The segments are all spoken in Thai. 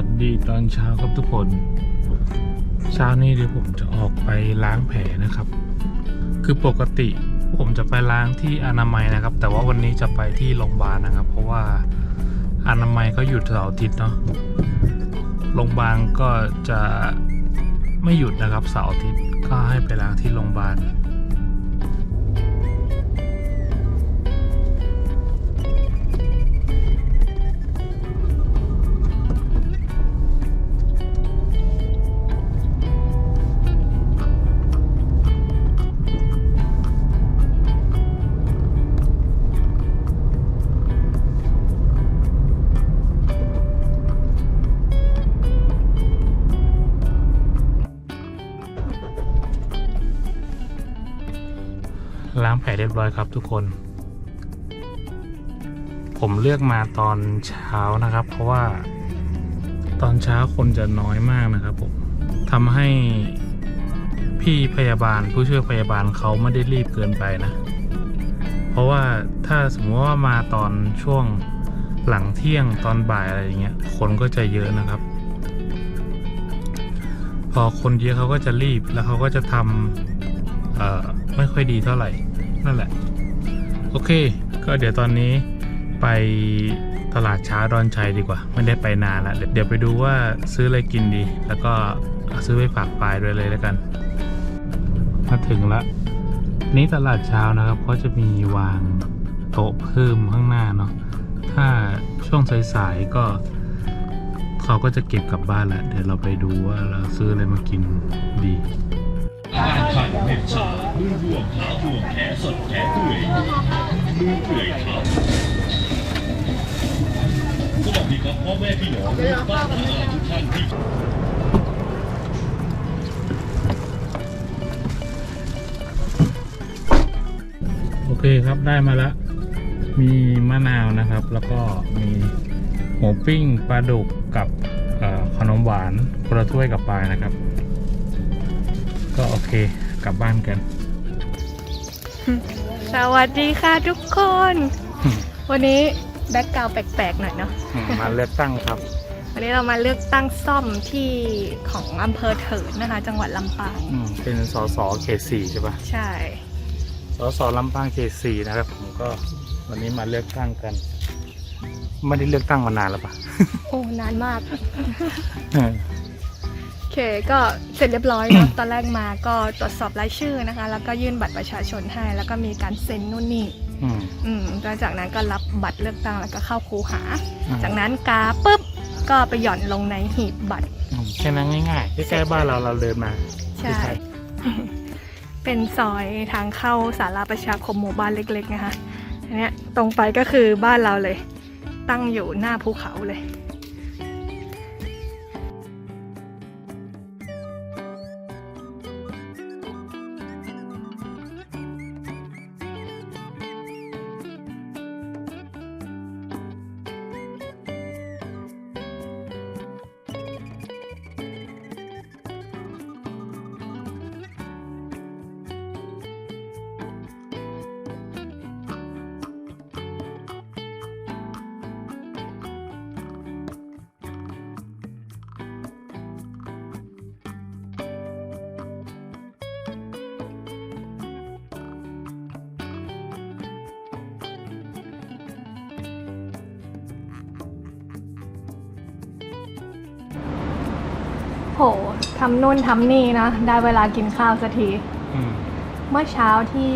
ัสดีตอนเช้าครับทุกคน เช้านี้เดี๋ยวผมจะออกไปล้างแผลนะครับ คือปกติผมจะไปล้างที่อนามัยนะครับ แต่ว่าวันนี้จะไปที่โรงพยาบาลนะครับ เพราะว่าอนามัยเขาหยุดเสาร์อาทิตย์เนาะโรงพยาบาลก็จะไม่หยุดนะครับเสาร์อาทิตย์ก็ให้ไปล้างที่โรงพยาบาล เรียบร้อยครับทุกคน ผมเลือกมาตอนเช้านะครับ เพราะว่าตอนเช้าคนจะน้อยมากนะครับผมทำให้พี่พยาบาลผู้ช่วยพยาบาลเขาไม่ได้รีบเกินไปนะ เพราะว่าถ้าสมมติว่ามาตอนช่วงหลังเที่ยงตอนบ่ายอะไรอย่างเงี้ยคนก็จะเยอะนะครับ พอคนเยอะเขาก็จะรีบแล้วเขาก็จะทำไม่ค่อยดีเท่าไหร่ นั่นแหละ โอเค ก็เดี๋ยวตอนนี้ไปตลาดเช้าดอนชัยดีกว่า ไม่ได้ไปนานล้วเดี๋ยวไปดูว่าซื้ออะไรกินดี แล้วก็ซื้อไปฝากปลายด้วยเลยแล้วกัน มาถึงล้วนี่ตลาดเช้านะครับเขาจะมีวางโต๊ะเพิ่มข้างหน้าเนาะถ้าช่วงสายๆก็เขาก็จะเก็บกลับบ้านแหละเดี๋ยวเราไปดูว่าเราซื้ออะไรมากินดี การขันเผ็ดชามือรวมขาบวมแขนสดแขนเปื่อยมือเปื่อยขาสวัสดีครับพ่อแม่พี่น้องลูกบ้านนาอาทุกท่านที่โอเคครับได้มาแล้ว มีมะนาวนะครับ แล้วก็มีหมูปิ้งปลาดุกกับขนมหวานคนละถ้วยกับปลายนะครับ ก็โอเคกลับบ้านกัน สวัสดีค่ะทุกคน วันนี้แบ็กกราวแปลกๆหน่อยเนาะมาเลือกตั้งครับ วันนี้เรามาเลือกตั้งซ่อมที่ของอำเภอเถิดนะคะ จังหวัดลำปางอืมเป็นสสเขตสี่ใช่ปะใช่ สสลำปางเขตสี่นะครับ ผมก็วันนี้มาเลือกตั้งกัน ไม่ได้เลือกตั้งมานานแล้วปะโอ้นานมากโอ เคก็เสร็จเรียบร้อยเนาะ ตอนแรกมาก็ตรวจสอบรายชื่อนะคะ แล้วก็ยื่นบัตรประชาชนให้ แล้วก็มีการเซ็นนู่นนี่ อืม อืมแล้วจากนั้นก็รับบัตรเลือกตั้งแล้วก็เข้าคูหาอืมจากนั้นกาปุ๊บก็ไปหย่อนลงในหีบบัตร อืมแค่นั้นง่ายๆใกล้ๆบ้านเราเราเดินมาใช่ เป็นซอยทางเข้าสาราประชาคมหมู่บ้านเล็กๆนะคะอันเนี้ยตรงไปก็คือบ้านเราเลย ตั้งอยู่หน้าภูเขาเลย หทำนู่นทำนี่นะ ได้เวลากินข้าวสักที อืมเมื่อเช้าที่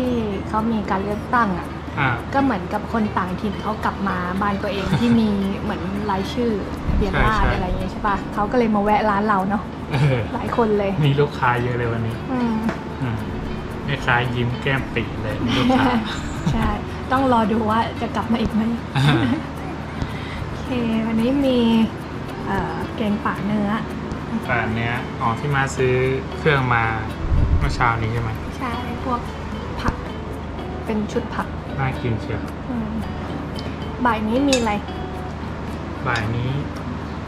เขามีการเลือกตั้งอะ อ่า ก็เหมือนกับคนต่างถิ่นเขากลับมาบ้านตัวเองที่มีเหมือนรายชื่อทะเบียนราษฎร์อะไรอย่างเงี้ยใช่ปะเขาก็เลยมาแวะร้านเราเนาะเออหลายคนเลย มีลูกค้าเยอะเลยวันนี้อืมอืมแม่ค้ายิ้มแก้มปิเลยมีลูกค้า ใช่ ต้องรอดูว่าจะกลับมาอีกไหมอ่าโอเควันนี้มีเอ่อแกงป่าเนื้อ แต่อันเนี้ยอ๋อที่มาซื้อเครื่องมาเมื่อเช้านี้ใช่ไหมใช่พวกผัก เป็นชุดผักน่ากินเชียวอืมบ่ายนี้มีอะไร บ่ายนี้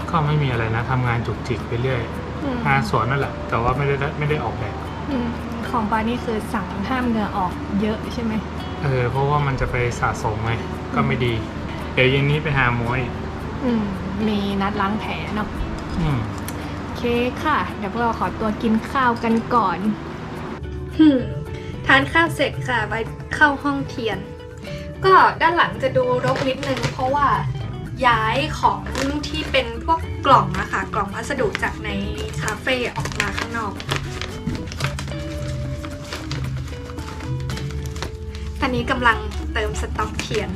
ก็ไม่มีอะไรนะทำงานจุกจิกไปเรื่อยอืมงานสวนนั่นแหละ แต่ว่าไม่ได้ไม่ได้ออกแบบอืมของปานี่คือสั่งห้ามเหงื่อออกเยอะใช่ไหมเออเพราะว่ามันจะไปสะสมไงก็ไม่ดี เดี๋ยวเย็นนี้ไปหาหมออีกอืมมีนัดล้างแผลเนาะอืม เคค่ะ เดี๋ยวพวกเราขอตัวกินข้าวกันก่อนฮึมทานข้าวเสร็จค่ะไปเข้าห้องเทียน ก็ด้านหลังจะดูรกนิดนึงเพราะว่าย้ายของที่เป็นพวกกล่องอะคะกล่องพัสดุจากในคาเฟ่ออกมาข้างนอก ตอนนี้กำลังเติมสต็อกเทียน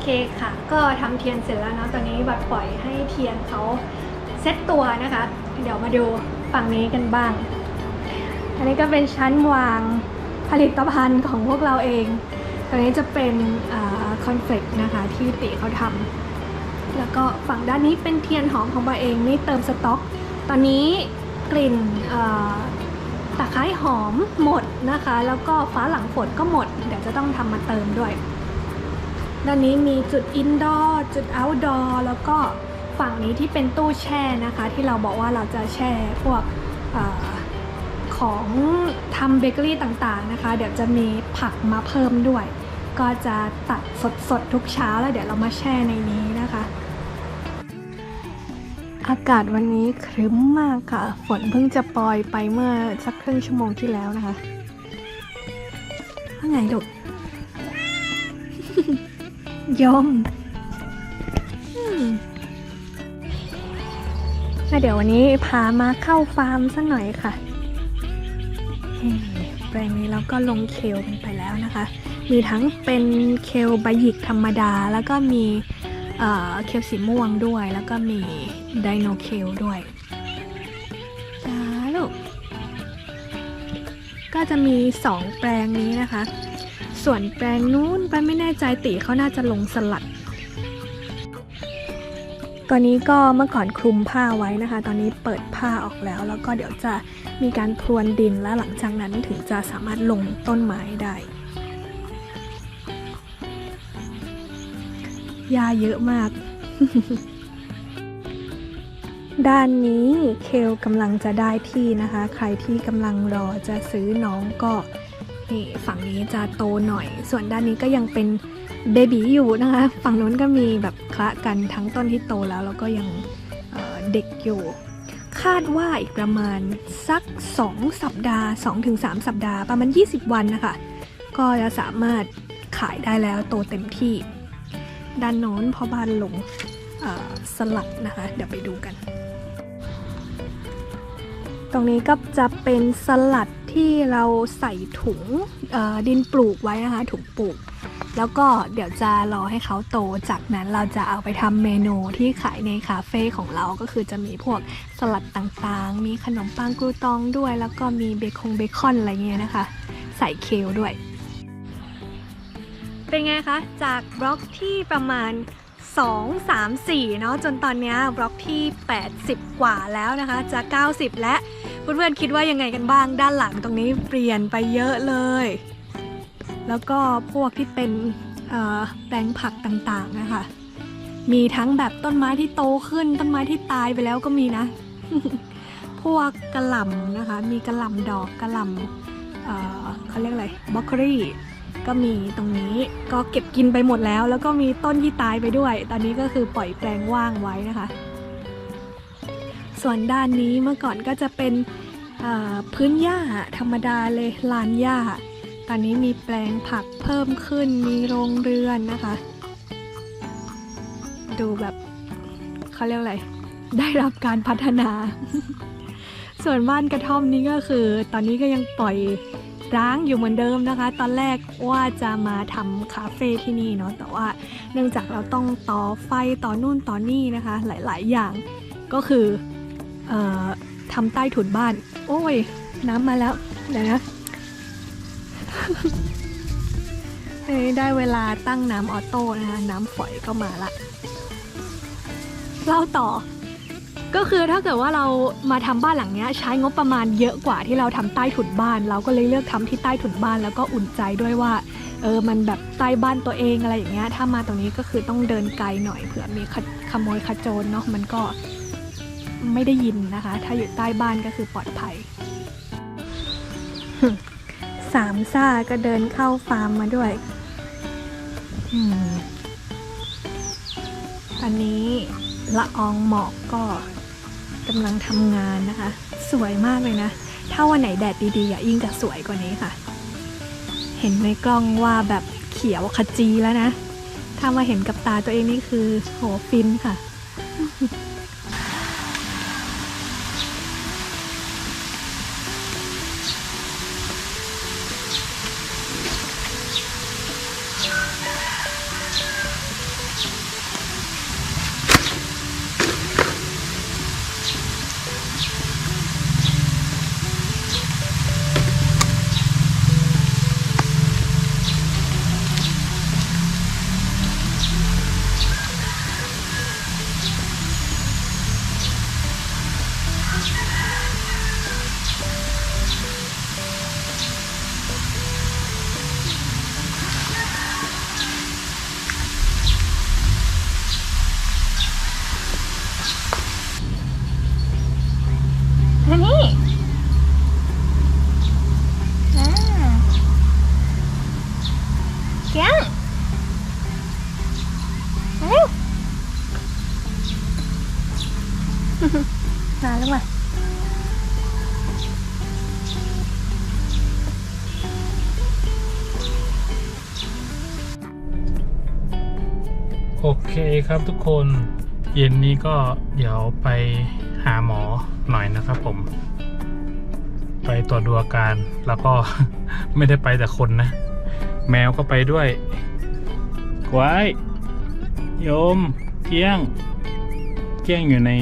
เคค่ะ ก็ทำเทียนเสร็จแล้วเนาะตอนนี้บัดปล่อยให้เทียนเขาเซตตัวนะคะ เดี๋ยวมาดูฝั่งนี้กันบ้าง อันนี้ก็เป็นชั้นวางผลิตภัณฑ์ของพวกเราเองตรงนี้จะเป็นคอนเฟลกนะคะที่ติเขาทำแล้วก็ฝั่งด้านนี้เป็นเทียนหอมของบาเองนี่เติมสต็อก ตอนนี้กลิ่นตะไคร้หอมหมดนะคะ แล้วก็ฟ้าหลังฝนก็หมด เดี๋ยวจะต้องทำมาเติมด้วย ด้านนี้มีจุดอินดอร์จุดเอาท์ดอร์แล้วก็ฝั่งนี้ที่เป็นตู้แช่นะคะ ที่เราบอกว่าเราจะแช่พวกออของทำเบเกอรี่ต่างๆนะคะ เดี๋ยวจะมีผักมาเพิ่มด้วย ก็จะตัดสดๆทุกเช้าแล้วเดี๋ยวเรามาแช่ในนี้นะคะ อากาศวันนี้ครึ้มมากค่ะ ฝนเพิ่งจะปล่อยไปเมื่อสักครึ่งชั่วโมงที่แล้วนะคะว่าไงลูก ยมมแล้วเดี๋ยววันนี้พามาเข้าฟาร์มสักหน่อยค่ะแปลงนี้เราก็ลงเคลกันไปแล้วนะคะ มีทั้งเป็นเคลใบหยิกธรรมดา แล้วก็มีเอ่อเคลสีม่วงด้วย แล้วก็มีไดโนเคลด้วยจ้าลูก ก็จะมี 2 แปลงนี้นะคะ ส่วนแปลงนู้นไปไม่แน่ใจติเขาน่าจะลงสลัดตอนนี้ก็เมื่อก่อนคลุมผ้าไว้นะคะ ตอนนี้เปิดผ้าออกแล้ว แล้วก็เดี๋ยวจะมีการพรวนดินและหลังจากนั้นถึงจะสามารถลงต้นไม้ได้หญ้าเยอะมาก ด้านนี้เคลกำลังจะได้ที่นะคะ ใครที่กำลังรอจะซื้อน้องก็ นี่ฝั่งนี้จะโตหน่อย ส่วนด้านนี้ก็ยังเป็นเบบีอยู่นะคะ ฝั่งนู้นก็มีแบบคละกันทั้งต้นที่โตแล้วแล้วก็ยังเเด็กอยู่ คาดว่าอีกประมาณสัก 2 สัปดาห์ 2-3 สัปดาห์ประมาณ 20 วันนะคะ ก็จะสามารถขายได้แล้วโตเต็มที่ ด้านโน้นพอบ้านลงสลัดนะคะ เดี๋ยวไปดูกัน ตรงนี้ก็จะเป็นสลัด ที่เราใส่ถุงดินปลูกไว้นะคะ ถุงปลูก แล้วก็เดี๋ยวจะรอให้เขาโต จากนั้นเราจะเอาไปทำเมนูที่ขายในคาเฟ่ของเราก็คือจะมีพวกสลัดต่างๆ มีขนมปังกรูตองด้วย แล้วก็มีเบคงเบคอนอะไรเงี้ยนะคะ ใส่เคลด้วย เป็นไงคะ จากบล็อกที่ประมาณ2 3 4 เนาะจนตอนนี้บล็อกที่ 80 กว่าแล้วนะคะ จะ 90 และ เพื่อนๆคิดว่ายังไงกันบ้างด้านหลังตรงนี้เปลี่ยนไปเยอะเลย แล้วก็พวกที่เป็นแปลงผักต่างๆนะคะ มีทั้งแบบต้นไม้ที่โตขึ้น ต้นไม้ที่ตายไปแล้วก็มีนะ พวกกระหล่ำนะคะ มีกระหล่ำดอกกระหล่ำเเขาเรียกอะไรบล็อกเกอรี่ก็มีตรงนี้ก็เก็บกินไปหมดแล้ว แล้วก็มีต้นที่ตายไปด้วย ตอนนี้ก็คือปล่อยแปลงว่างไว้นะคะ ส่วนด้านนี้เมื่อก่อนก็จะเป็นพื้นหญ้าธรรมดาเลยลานหญ้า ตอนนี้มีแปลงผักเพิ่มขึ้นมีโรงเรือนนะคะ ดูแบบเขาเรียกอะไร ได้รับการพัฒนา ส่วนบ้านกระท่อมนี้ก็คือ ตอนนี้ก็ยังปล่อยร้างอยู่เหมือนเดิมนะคะ ตอนแรกว่าจะมาทำคาเฟ่ที่นี่เนาะ แต่ว่าเนื่องจากเราต้องต่อไฟต่อนู่นต่อนี่นะคะ หลาย ๆ อย่างก็คือ ทำใต้ถุนบ้าน โอ้ย น้ำมาแล้วเดี๋ยวนะได้เวลาตั้งน้ำออโต้นะคะน้ำฝอยก็มาละเล่าต่อ ก็คือถ้าเกิดว่าเรามาทำบ้านหลังนี้ใช้งบประมาณเยอะกว่าที่เราทำใต้ถุนบ้าน เราก็เลยเลือกทำที่ใต้ถุนบ้านแล้วก็อุ่นใจด้วยว่าเออ มันแบบใต้บ้านตัวเองอะไรอย่างเงี้ย ถ้ามาตรงนี้ก็คือต้องเดินไกลหน่อยเผื่อมีขขโมยขโจรเนาะ มันก็ ไม่ได้ยินนะคะ ถ้าอยู่ใต้บ้านก็คือปลอดภัย สามซ่าก็เดินเข้าฟาร์มมาด้วยอืมอันนี้ละอองหมอกก็กำลังทำงานนะคะ สวยมากเลยนะ ถ้าวันไหนแดดดีๆอะยิ่งจะสวยกว่านี้ค่ะ เห็นในกล้องว่าแบบเขียวขจีแล้วนะ ถ้ามาเห็นกับตาตัวเองนี่คือโหฟินค่ะ มาแล้วมาโอเคครับทุกคนเย็นนี้ก็เดี๋ยวไปหาหมอหน่อยนะครับผม ไปตรวจดูอาการแล้วก็ไม่ได้ไปแต่คนนะ แมวก็ไปด้วยกวายโยมเกี้ยง เกี้ยงอยู่ใน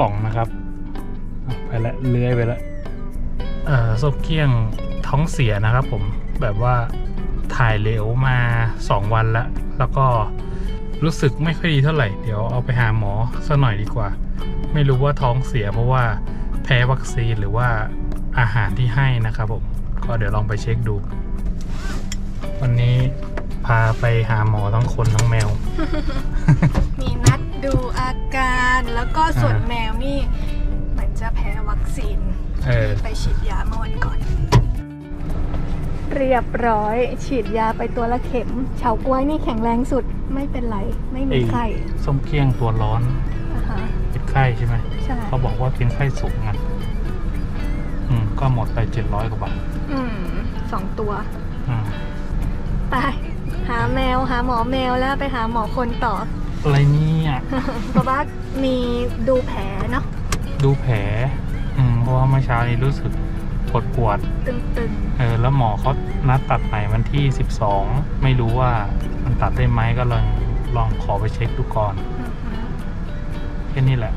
กล่องนะครับ ไปละเลื้อยไปละเอ่อศพเกี้ยงท้องเสียนะครับผมแบบว่าถ่ายเหลวมาสองวันล้วแล้วก็รู้สึกไม่ค่อยดีเท่าไหร่ เดี๋ยวเอาไปหาหมอสักหน่อยดีกว่า ไม่รู้ว่าท้องเสียเพราะว่าแพ้วัคซีนหรือว่าอาหารที่ให้นะครับผม ก็เดี๋ยวลองไปเช็คดู วันนี้พาไปหาหมอทั้งคนทั้งแมว ดดูอาการแล้วก็ส่วนอ่าแมวนี่เหมือนจะแพ้วัคซีนเออ ไปฉีดยาเมื่อวันก่อน เรียบร้อย ฉีดยาไปตัวละเข็มเฉาก้วยนี่แข็งแรงสุดไม่เป็นไร ไม่มีไข้ส้มเคียงตัวร้อนอ่าฮะเป็นไข้ใช่ไหมใช่เขาบอกว่าเป็นไข้สูงอะอืม ก็หมดไปเจ็ดร้อยกว่าบาทอืมสองตัว อืม ไป หาแมวหาหมอแมวแล้วไปหาหมอคนต่อ อะไรเนี่ยเพราะว่ามีดูแผลเนาะดูแผล อืมเพราะว่าเมื่อเช้านี้รู้สึกปวดปวดตึงๆเออแล้วหมอเขานัดตัดใหม่วันที่สิบสองไม่รู้ว่ามันตัดได้ไหมก็ลองลองขอไปเช็คดูก่อนๆอือฮึแค่นี้แหละ